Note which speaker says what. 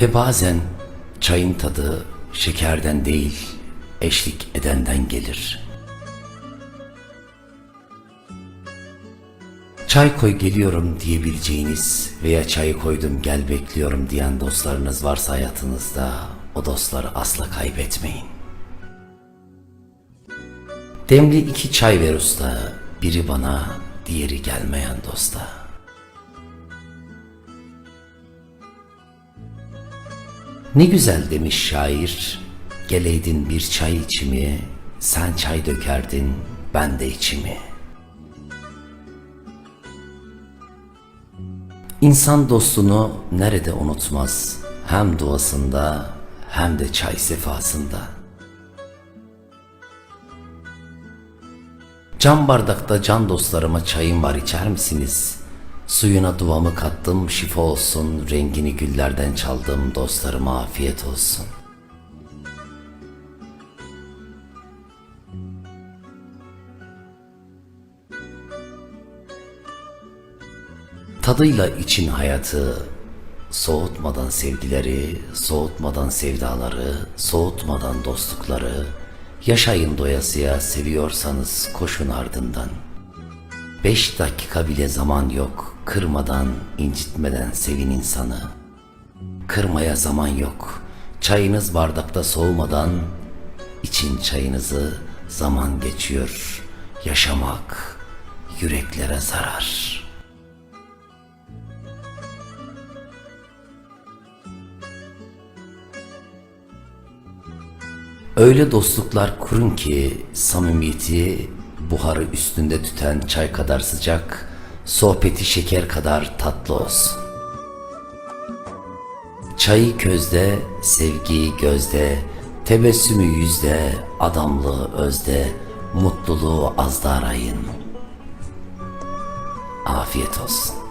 Speaker 1: Ve bazen çayın tadı şekerden değil, eşlik edenden gelir. Çay koy geliyorum diyebileceğiniz veya çayı koydum gel bekliyorum diyen dostlarınız varsa hayatınızda o dostları asla kaybetmeyin. Demli iki çay ver usta, biri bana, diğeri gelmeyen dosta. Ne güzel demiş şair, geleydin bir çay içimi, sen çay dökerdin, ben de içimi. İnsan dostunu nerede unutmaz, hem duasında hem de çay sefasında. Cam bardakta can dostlarıma çayım var içer misiniz? Suyuna duamı kattım şifa olsun, rengini güllerden çaldım dostlarıma afiyet olsun. Tadıyla için hayatı, soğutmadan sevgileri, soğutmadan sevdaları, soğutmadan dostlukları, yaşayın doyasıya seviyorsanız koşun ardından. Beş dakika bile zaman yok, kırmadan, incitmeden sevin insanı. Kırmaya zaman yok, çayınız bardakta soğumadan, için çayınızı zaman geçiyor, yaşamak yüreklere zarar.'' Öyle dostluklar kurun ki samimiyeti buharı üstünde tüten çay kadar sıcak, sohbeti şeker kadar tatlı olsun. Çayı közde, sevgiyi gözde, tebessümü yüzde, adamlığı özde, mutluluğu azda arayın. Afiyet olsun.